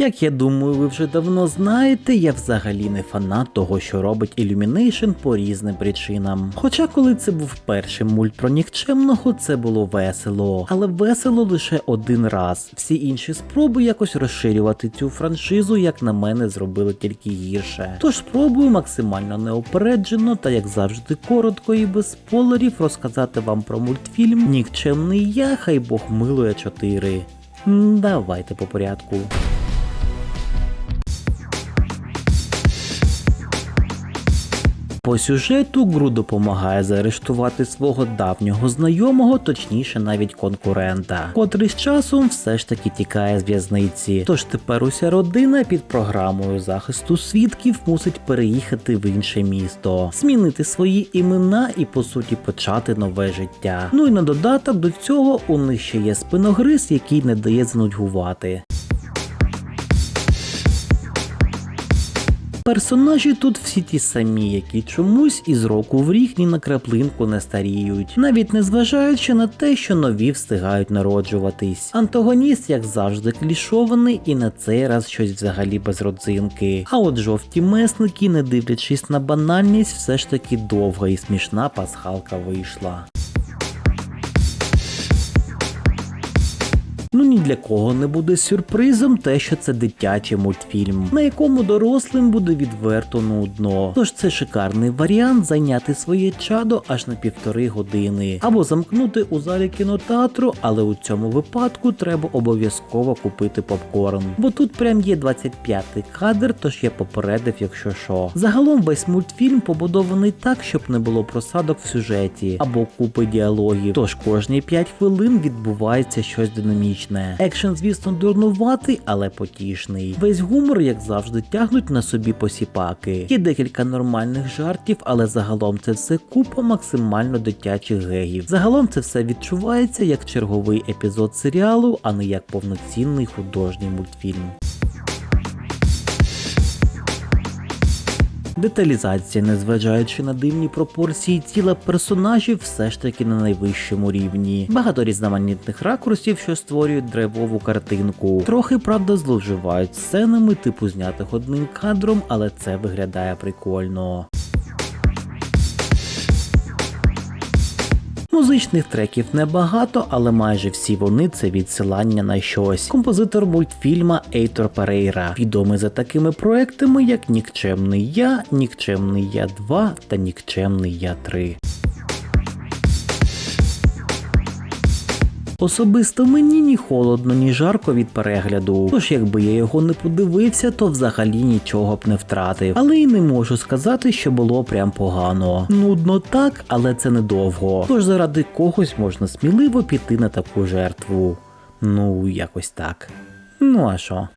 Як я думаю, ви вже давно знаєте, я взагалі не фанат того, що робить Illumination по різним причинам. Хоча, коли це був перший мульт про нікчемного, це було весело. Але весело лише один раз. Всі інші спроби якось розширювати цю франшизу, як на мене, зробили тільки гірше. Тож спробую максимально неопереджено та як завжди коротко і без спойлерів розказати вам про мультфільм Нікчемний я, хай Бог милує 4. Давайте по порядку. По сюжету Гру допомагає заарештувати свого давнього знайомого, точніше навіть конкурента, котрий з часом все ж таки тікає з в'язниці. Тож тепер уся родина під програмою захисту свідків мусить переїхати в інше місто, змінити свої імена і по суті почати нове життя. Ну і на додаток до цього у них ще є спиногриз, який не дає занудьгувати. Персонажі тут всі ті самі, які чомусь із року в рік ні на краплинку не старіють, навіть не зважаючи на те, що нові встигають народжуватись. Антагоніст, як завжди, клішований, і на цей раз щось взагалі без родзинки. А от жовті месники, не дивлячись на банальність, все ж таки довга і смішна пасхалка вийшла. Для кого не буде сюрпризом те, що це дитячий мультфільм, на якому дорослим буде відверто нудно. Тож це шикарний варіант зайняти своє чадо аж на півтори години, або замкнути у залі кінотеатру, але у цьому випадку треба обов'язково купити попкорн. Бо тут прям є 25-й кадр, тож я попередив, якщо що. Загалом весь мультфільм побудований так, щоб не було просадок в сюжеті або купи діалогів. Тож кожні 5 хвилин відбувається щось динамічне. Екшен, звісно, дурнуватий, але потішний. Весь гумор, як завжди, тягнуть на собі посіпаки. Є декілька нормальних жартів, але загалом це все купа максимально дитячих гегів. Загалом це все відчувається як черговий епізод серіалу, а не як повноцінний художній мультфільм. Деталізація, незважаючи на дивні пропорції тіла персонажів, все ж таки на найвищому рівні. Багато різноманітних ракурсів, що створюють драйвову картинку. Трохи правда зловживають сценами, типу знятих одним кадром, але це виглядає прикольно. Музичних треків небагато, але майже всі вони це відсилання на щось. Композитор мультфільма Ейтор Перейра, відомий за такими проектами, як Нікчемний Я, Нікчемний Я 2 та Нікчемний Я 3. Особисто мені ні холодно, ні жарко від перегляду. Тож якби я його не подивився, то взагалі нічого б не втратив. Але й не можу сказати, що було прям погано. Нудно так, але це недовго. Тож заради когось можна сміливо піти на таку жертву. Ну, якось так. Ну а що?